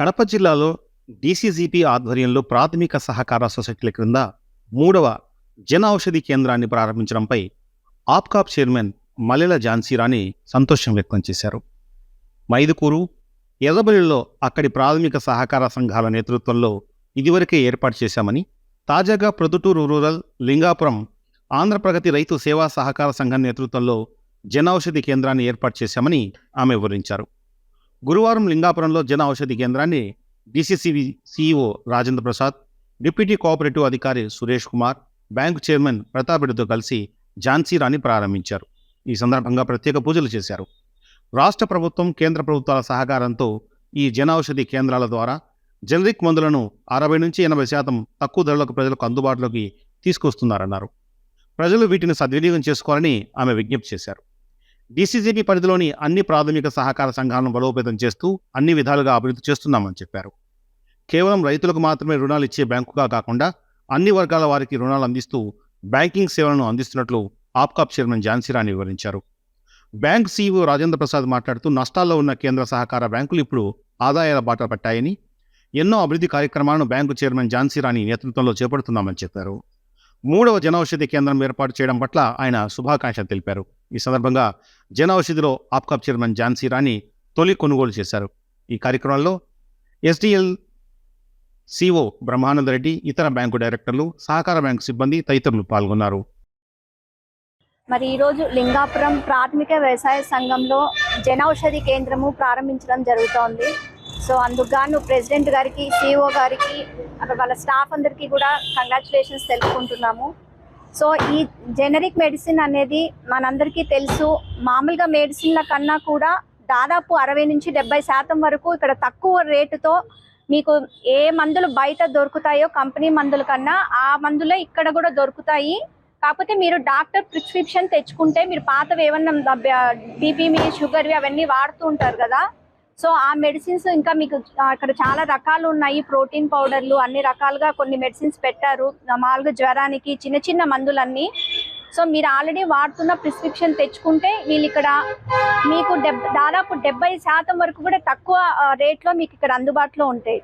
కడప జిల్లాలో డీసీజీపీ ఆధ్వర్యంలో ప్రాథమిక సహకార సొసైటీల క్రింద మూడవ జన ఔషధి కేంద్రాన్ని ప్రారంభించడంపై ఆప్కాప్ చైర్మన్ మల్లెల ఝాన్సీరాణి సంతోషం వ్యక్తం చేశారు. మైదుకూరు ఎర్రబలిలో అక్కడి ప్రాథమిక సహకార సంఘాల నేతృత్వంలో ఇదివరకే ఏర్పాటు చేశామని తాజాగా ప్రొద్దుటూరు రూరల్ లింగాపురం ఆంధ్రప్రగతి రైతు సేవా సహకార సంఘం నేతృత్వంలో జనౌషధి కేంద్రాన్ని ఏర్పాటు చేశామని ఆమె వివరించారు. గురువారం లింగాపురంలో జన ఔషధి కేంద్రాన్ని DCCB CEO Rajendra Prasad deputy cooperative అధికారి సురేష్ కుమార్ బ్యాంకు చైర్మన్ ప్రతాప్ రెడ్డితో కలిసి ఝాన్సీ రాణి ప్రారంభించారు. ఈ సందర్భంగా ప్రత్యేక పూజలు చేశారు. రాష్ట్ర ప్రభుత్వం కేంద్ర ప్రభుత్వాల సహకారంతో ఈ జన ఔషధి కేంద్రాల ద్వారా జనరిక్ మందులను అరవై నుంచి ఎనభై శాతం తక్కువ ధరలకు ప్రజలకు అందుబాటులోకి తీసుకొస్తున్నారన్నారు. ప్రజలు వీటిని సద్వినియోగం చేసుకోవాలని ఆమె విజ్ఞప్తి చేశారు. డీసీజీబీ పరిధిలోని అన్ని ప్రాథమిక సహకార సంఘాలను బలోపేతం చేస్తూ అన్ని విధాలుగా అభివృద్ధి చేస్తున్నామని చెప్పారు. కేవలం రైతులకు మాత్రమే రుణాలు ఇచ్చే బ్యాంకుగా కాకుండా అన్ని వర్గాల వారికి రుణాలు అందిస్తూ బ్యాంకింగ్ సేవలను అందిస్తున్నట్లు ఆప్కాప్ చైర్మన్ ఝాన్సీరాణి వివరించారు. బ్యాంక్ సీఈఓ రాజేంద్ర ప్రసాద్ మాట్లాడుతూ నష్టాల్లో ఉన్న కేంద్ర సహకార బ్యాంకులు ఇప్పుడు ఆదాయాల బాట పట్టాయని ఎన్నో అభివృద్ధి కార్యక్రమాలను బ్యాంకు చైర్మన్ ఝాన్సీరాణి నేతృత్వంలో చేపడుతున్నామని చెప్పారు. మూడవ జనౌషధి కేంద్రం ఏర్పాటు చేయడం పట్ల ఆయన శుభాకాంక్షలు తెలిపారు. ఈ సందర్భంగా జనౌషధిలో ఆప్కాప్ చైర్మన్ ఝాన్సీ రాణి తొలి కొనుగోలు చేశారు. ఈ కార్యక్రమంలో ఎస్డిఎల్ సిఓ బ్రహ్మానంద రెడ్డి ఇతర బ్యాంకు డైరెక్టర్లు సహకార బ్యాంకు సిబ్బంది తదితరులు పాల్గొన్నారు. మరి ఈరోజు లింగాపురం ప్రాథమిక వ్యవసాయ సంఘంలో జనౌషధి కేంద్రము ప్రారంభించడం జరుగుతోంది. సో అందుకు ప్రెసిడెంట్ గారికి సిఇఓ గారికి అక్కడ వాళ్ళ స్టాఫ్ అందరికీ కూడా కంగ్రాచులేషన్స్ తెలుపుకుంటున్నాము. సో ఈ జెనరిక్ మెడిసిన్ అనేది మనందరికీ తెలుసు. మామూలుగా మెడిసిన్ల కన్నా కూడా దాదాపు అరవై నుంచి డెబ్బై శాతం వరకు ఇక్కడ తక్కువ రేటుతో మీకు ఏ మందులు బయట దొరుకుతాయో కంపెనీ మందుల కన్నా ఆ మందులే ఇక్కడ కూడా దొరుకుతాయి. కాకపోతే మీరు డాక్టర్ ప్రిస్క్రిప్షన్ తెచ్చుకుంటే మీరు పాతవి ఏమన్నా బీపీ మీ షుగర్వి అవన్నీ వాడుతూ ఉంటారు కదా. సో ఆ మెడిసిన్స్ ఇంకా మీకు అక్కడ ఇక్కడ చాలా రకాలు ఉన్నాయి. ప్రోటీన్ పౌడర్లు అన్ని రకాలుగా కొన్ని మెడిసిన్స్ పెట్టారు. మామూలుగా జ్వరానికి చిన్న చిన్న మందులన్నీ. సో మీరు ఆల్రెడీ వాడుతున్న ప్రిస్క్రిప్షన్ తెచ్చుకుంటే వీళ్ళు ఇక్కడ మీకు డెబ్ దాదాపు డెబ్బై శాతం వరకు కూడా తక్కువ రేట్లో మీకు ఇక్కడ అందుబాటులో ఉంటాయి.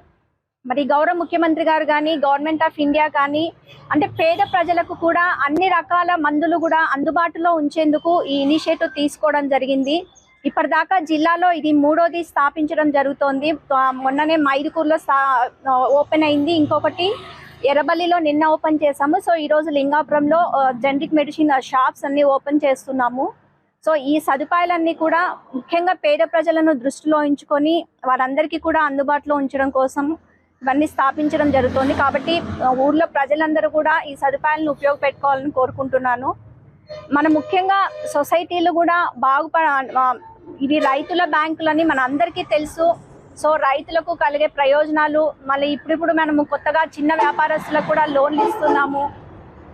మరి గౌరవ ముఖ్యమంత్రి గారు కానీ గవర్నమెంట్ ఆఫ్ ఇండియా కానీ అంటే పేద ప్రజలకు కూడా అన్ని రకాల మందులు కూడా అందుబాటులో ఉంచేందుకు ఈ ఇనిషియేటివ్ తీసుకోవడం జరిగింది. ఇప్పటిదాకా జిల్లాలో ఇది మూడోది స్థాపించడం జరుగుతోంది. మొన్ననే మైదుకూరులో స్థా ఓపెన్ అయింది. ఇంకొకటి ఎర్రబల్లిలో నిన్న ఓపెన్ చేసాము సో ఈరోజు లింగాపురంలో జనరిక్ మెడిసిన్ షాప్స్ అన్ని ఓపెన్ చేస్తున్నాము. సో ఈ సదుపాయాలన్నీ కూడా ముఖ్యంగా పేద ప్రజలను దృష్టిలో ఉంచుకొని వారందరికీ కూడా అందుబాటులో ఉంచడం కోసం ఇవన్నీ స్థాపించడం జరుగుతుంది. కాబట్టి ఊర్లో ప్రజలందరూ కూడా ఈ సదుపాయాలను ఉపయోగపెట్టుకోవాలని కోరుకుంటున్నాను. మన ముఖ్యంగా సొసైటీలు కూడా బాగుపడ ఇవి రైతుల బ్యాంకులని మన అందరికీ తెలుసు. సో రైతులకు కలిగే ప్రయోజనాలు మళ్ళీ ఇప్పుడిప్పుడు మనము కొత్తగా చిన్న వ్యాపారస్తులకు కూడా లోన్లు ఇస్తున్నాము.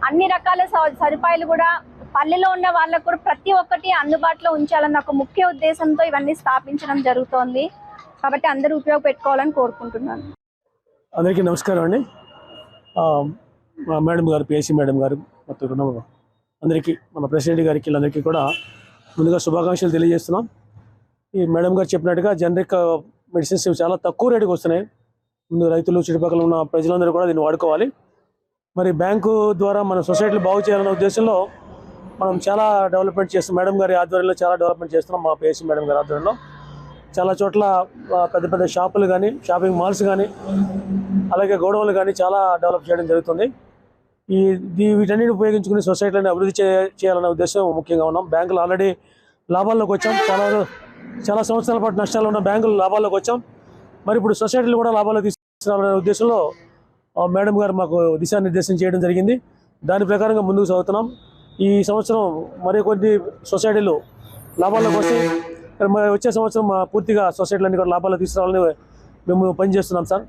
అన్ని రకాల స- సదుపాయాలు కూడా పల్లెలో ఉన్న వాళ్ళకు కూడా ప్రతి ఒక్కటి అందుబాటులో ఉంచాలన్న ఒక ముఖ్య ఉద్దేశంతో ఇవన్నీ స్థాపించడం జరుగుతోంది. కాబట్టి అందరూ ఉపయోగపెట్టుకోవాలని కోరుకుంటున్నాను. అందరికీ నమస్కారం అండి. మేడం గారు పిఎస్సి మేడం గారు మొత్తం అందరికీ మన ప్రెసిడెంట్ గారికి వీళ్ళందరికీ కూడా ముందుగా శుభాకాంక్షలు తెలియజేస్తున్నాం. ఈ మేడం గారు చెప్పినట్టుగా జనరిక్ మెడిసిన్స్ ఇవి చాలా తక్కువ రేటుకి వస్తున్నాయి. ముందు రైతులు చుట్టుపక్కల ఉన్న ప్రజలందరూ కూడా దీన్ని వాడుకోవాలి. మరి బ్యాంకు ద్వారా మన సొసైటీలు బాగు చేయాలనే ఉద్దేశంలో మనం చాలా డెవలప్మెంట్ చేస్తున్నాం మేడం గారి ఆధ్వర్యంలో చాలా డెవలప్మెంట్ చేస్తున్నాం మా పిఎస్సి మేడం గారి ఆధ్వర్యంలో. చాలా చోట్ల పెద్ద పెద్ద షాపులు కానీ షాపింగ్ మాల్స్ కానీ అలాగే గోడౌన్లు కానీ చాలా డెవలప్ చేయడం జరుగుతుంది. ఈ దీ- వీటన్నిటిని ఉపయోగించుకుని సొసైటీలని అభివృద్ధి చేయాలనే ఉద్దేశం ముఖ్యంగా ఉన్నాం. బ్యాంకులు ఆల్రెడీ లాభాల్లోకి వచ్చాం. చాలా చాలా సంవత్సరాల పాటు నష్టాలు ఉన్న బ్యాంకులు లాభాల్లోకి వచ్చాం. మరి ఇప్పుడు సొసైటీలు కూడా లాభాల్లో తీసుకురావాలనే ఉద్దేశంలో మేడం గారు మాకు దిశానిర్దేశం చేయడం జరిగింది. దాని ప్రకారంగా ముందుకు సాగుతున్నాం. ఈ సంవత్సరం మరి కొన్ని సొసైటీలు లాభాల్లోకి వస్తాయి మరి వచ్చే సంవత్సరం పూర్తిగా సొసైటీలన్నీ కూడా లాభాల్లో తీసుకురావాలని మేము పనిచేస్తున్నాం సార్.